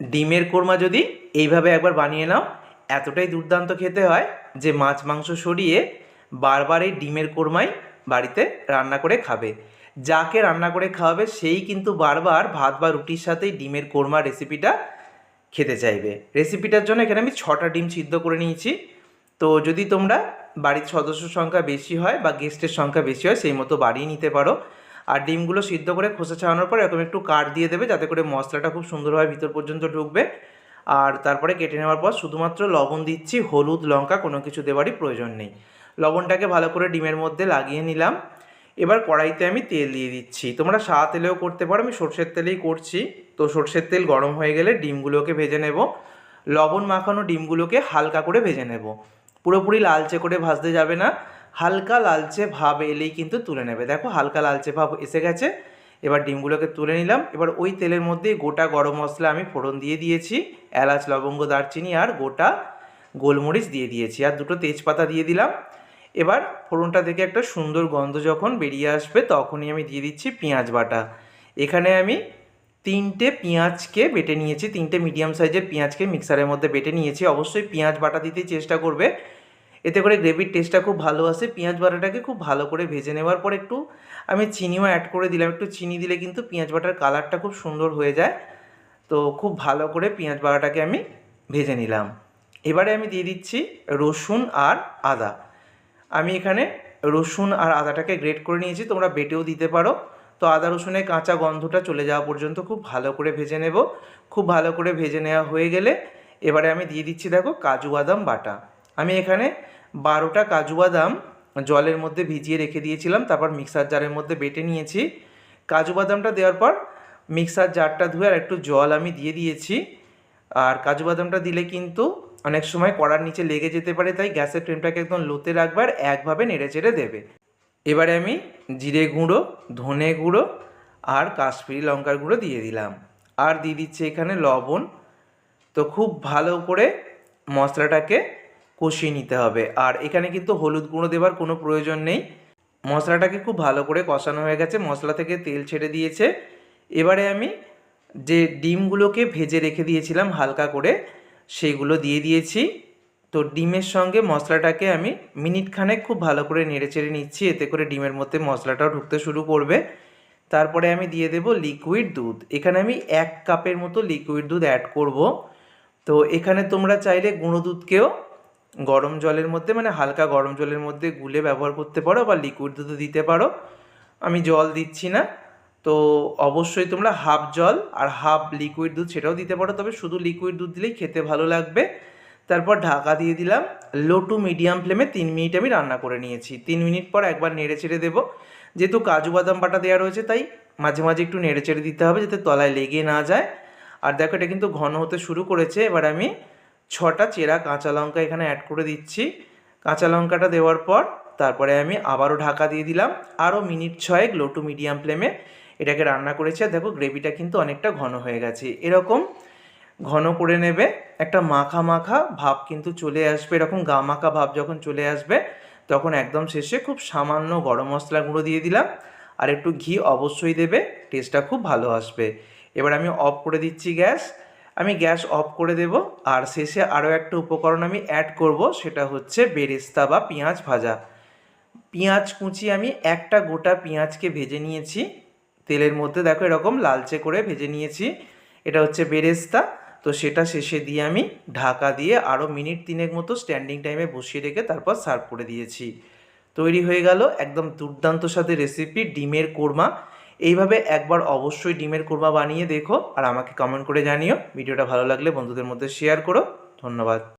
ডিমের কোরমা যদি এইভাবে একবার বানিয়ে নাও, এতটাই দুর্দান্ত খেতে হয় যে মাছ মাংস সরিয়ে বারবার এই ডিমের কোরমাই বাড়িতে রান্না করে খাবে। যাকে রান্না করে খাওয়াবে, সেই কিন্তু বারবার ভাত বা রুটির সাথেই ডিমের কোরমা রেসিপিটা খেতে চাইবে। রেসিপিটার জন্য এখানে আমি ছটা ডিম সিদ্ধ করে নিয়েছি। তো যদি তোমরা বাড়ির সদস্য সংখ্যা বেশি হয় বা গেস্টের সংখ্যা বেশি হয়, সেই মতো বাড়িয়ে নিতে পারো। আর ডিমগুলো সিদ্ধ করে খোসা ছাড়ানোর পর এরকম একটু কাট দিয়ে দেবে, যাতে করে মশলাটা খুব সুন্দরভাবে ভিতর পর্যন্ত ঢুকবে। আর তারপরে কেটে নেওয়ার পর শুধুমাত্র লবণ দিচ্ছি, হলুদ, লঙ্কা, কোনো কিছু দেওয়ারই প্রয়োজন নেই। লবণটাকে ভালো করে ডিমের মধ্যে লাগিয়ে নিলাম। এবার কড়াইতে আমি তেল দিয়ে দিচ্ছি। তোমরা সাদা তেলেও করতে পারো, আমি সর্ষের তেলেই করছি। তো সর্ষের তেল গরম হয়ে গেলে ডিমগুলোকে ভেজে নেব। লবণ মাখানো ডিমগুলোকে হালকা করে ভেজে নেব। পুরোপুরি লালচে করে ভাজতে যাবে না। হালকা লালচে ভাব এলেই কিন্তু তুলে নেবে। দেখো হালকা লালচে ভাব এসে গেছে। এবার ডিমগুলোকে তুলে নিলাম। এবার ওই তেলের মধ্যে গোটা গরম মশলা আমি ফোড়ন দিয়ে দিয়েছি, এলাচ, লবঙ্গ, দারচিনি আর গোটা গোলমরিচ দিয়ে দিয়েছি আর দুটো তেজপাতা দিয়ে দিলাম। এবার ফোড়নটা থেকে একটা সুন্দর গন্ধ যখন বেরিয়ে আসবে তখনই আমি দিয়ে দিচ্ছি পেঁয়াজ বাটা। এখানে আমি তিনটে পেঁয়াজকে বেটে নিয়েছি, তিনটে মিডিয়াম সাইজের পেঁয়াজকে মিক্সারের মধ্যে বেটে নিয়েছি। অবশ্যই পেঁয়াজ বাটা দিতেই চেষ্টা করবে। এতে করে গ্রেভির টেস্টটা খুব ভালো আসে। পেঁয়াজ বাটাটাকে খুব ভালো করে ভেজে নেওয়ার পর একটু আমি চিনিও অ্যাড করে দিলাম। একটু চিনি দিলে কিন্তু পেঁয়াজ বাটার কালারটা খুব সুন্দর হয়ে যায়। তো খুব ভালো করে পেঁয়াজ বাটাটাকে আমি ভেজে নিলাম। এবারে আমি দিয়ে দিচ্ছি রসুন আর আদা। আমি এখানে রসুন আর আদাটাকে গ্রেট করে নিয়েছি, তোমরা বেটেও দিতে পারো। তো আদা রসুনের কাঁচা গন্ধটা চলে যাওয়া পর্যন্ত খুব ভালো করে ভেজে নেব। খুব ভালো করে ভেজে নেওয়া হয়ে গেলে এবারে আমি দিয়ে দিচ্ছি, দেখো, কাজু বাদাম বাটা। আমি এখানে বারোটা কাজু বাদাম জলের মধ্যে ভিজিয়ে রেখে দিয়েছিলাম, তারপর মিক্সার জারের মধ্যে বেটে নিয়েছি। কাজু বাদামটা দেওয়ার পর মিক্সার জারটা ধুয়ে আর একটু জল আমি দিয়ে দিয়েছি। আর কাজু বাদামটা দিলে কিন্তু অনেক সময় কড়ার নিচে লেগে যেতে পারে, তাই গ্যাসের ফ্লেমটাকে একদম লোতে রাখবে আর একভাবে নেড়ে চেড়ে দেবে। এবারে আমি জিরে গুঁড়ো, ধনে গুঁড়ো আর কাশ্মীরি লঙ্কার গুঁড়ো দিয়ে দিলাম। আর দিয়ে দিচ্ছি এখানে লবণ। তো খুব ভালো করে মশলাটাকে কষিয়ে নিতে হবে। আর এখানে কিন্তু হলুদ গুঁড়ো দেওয়ার কোনো প্রয়োজন নেই। মশলাটাকে খুব ভালো করে কষানো হয়ে গেছে, মশলা থেকে তেল ছেড়ে দিয়েছে। এবারে আমি যে ডিমগুলোকে ভেজে রেখে দিয়েছিলাম হালকা করে, সেইগুলো দিয়ে দিয়েছি। তো ডিমের সঙ্গে মশলাটাকে আমি মিনিট খানেক খুব ভালো করে নেড়ে চেড়ে নিচ্ছি, এতে করে ডিমের মধ্যে মশলাটাও ঢুকতে শুরু করবে। তারপরে আমি দিয়ে দেব লিকুইড দুধ। এখানে আমি এক কাপের মতো লিকুইড দুধ অ্যাড করব। তো এখানে তোমরা চাইলে গুঁড়ো দুধকেও গরম জলের মধ্যে মানে হালকা গরম জলের মধ্যে গুলে ব্যবহার করতে পারো বা লিকুইড দুধও দিতে পারো। আমি জল দিচ্ছি না। তো অবশ্যই তোমরা হাফ জল আর হাফ লিকুইড দুধ সেটাও দিতে পারো। তবে শুধু লিকুইড দুধ দিলেই খেতে ভালো লাগবে। তারপর ঢাকা দিয়ে দিলাম। লো টু মিডিয়াম ফ্লেমে তিন মিনিট আমি রান্না করে নিয়েছি। তিন মিনিট পর একবার নেড়ে চেড়ে দেবো। যেহেতু কাজু বাদাম বাটা দেওয়া রয়েছে, তাই মাঝে মাঝে একটু নেড়ে চেড়ে দিতে হবে যাতে তলায় লেগে না যায়। আর দেখো এটা কিন্তু ঘন হতে শুরু করেছে। এবার আমি ছটা চেরা কাঁচা লঙ্কা এখানে অ্যাড করে দিচ্ছি। কাঁচা লঙ্কাটা দেওয়ার পর তারপরে আমি আবারও ঢাকা দিয়ে দিলাম। আরও মিনিট ছয়েক লো টু মিডিয়াম ফ্লেমে এটাকে রান্না করেছি। আর দেখো গ্রেভিটা কিন্তু অনেকটা ঘন হয়ে গেছে। এরকম ঘন করে নেবে, একটা মাখা মাখা ভাব কিন্তু চলে আসবে। এরকম গা মাখা ভাব যখন চলে আসবে, তখন একদম শেষে খুব সামান্য গরম মশলা গুঁড়ো দিয়ে দিলাম। আর একটু ঘি অবশ্যই দেবে টেস্টটা খুব ভালো আসবে। এবার আমি অফ করে দিচ্ছি গ্যাস। আমি গ্যাস অফ করে দেব, আর শেষে আরও একটা উপকরণ আমি অ্যাড করব, সেটা হচ্ছে বেরেস্তা বা পেঁয়াজ ভাজা। পেঁয়াজ কুচি আমি একটা গোটা পেঁয়াজকে ভেজে নিয়েছি। তেলের মধ্যে দেখো এরকম লালচে করে ভেজে নিয়েছি। এটা হচ্ছে বেরেস্তা। তো সেটা শেষে দিয়ে আমি ঢাকা দিয়ে আরও মিনিট তিনেক মতো স্ট্যান্ডিং টাইমে বসিয়ে রেখে তারপর সার্ভ করে দিয়েছি। তৈরি হয়ে গেল একদম দুর্দান্ত সাথে রেসিপি ডিমের কোরমা। এইভাবে একবার অবশ্যই ডিমের কোরমা বানিয়ে দেখো আর আমাকে কমেন্ট করে জানিও। ভিডিওটা ভালো লাগলে বন্ধুদের মধ্যে শেয়ার করো। ধন্যবাদ।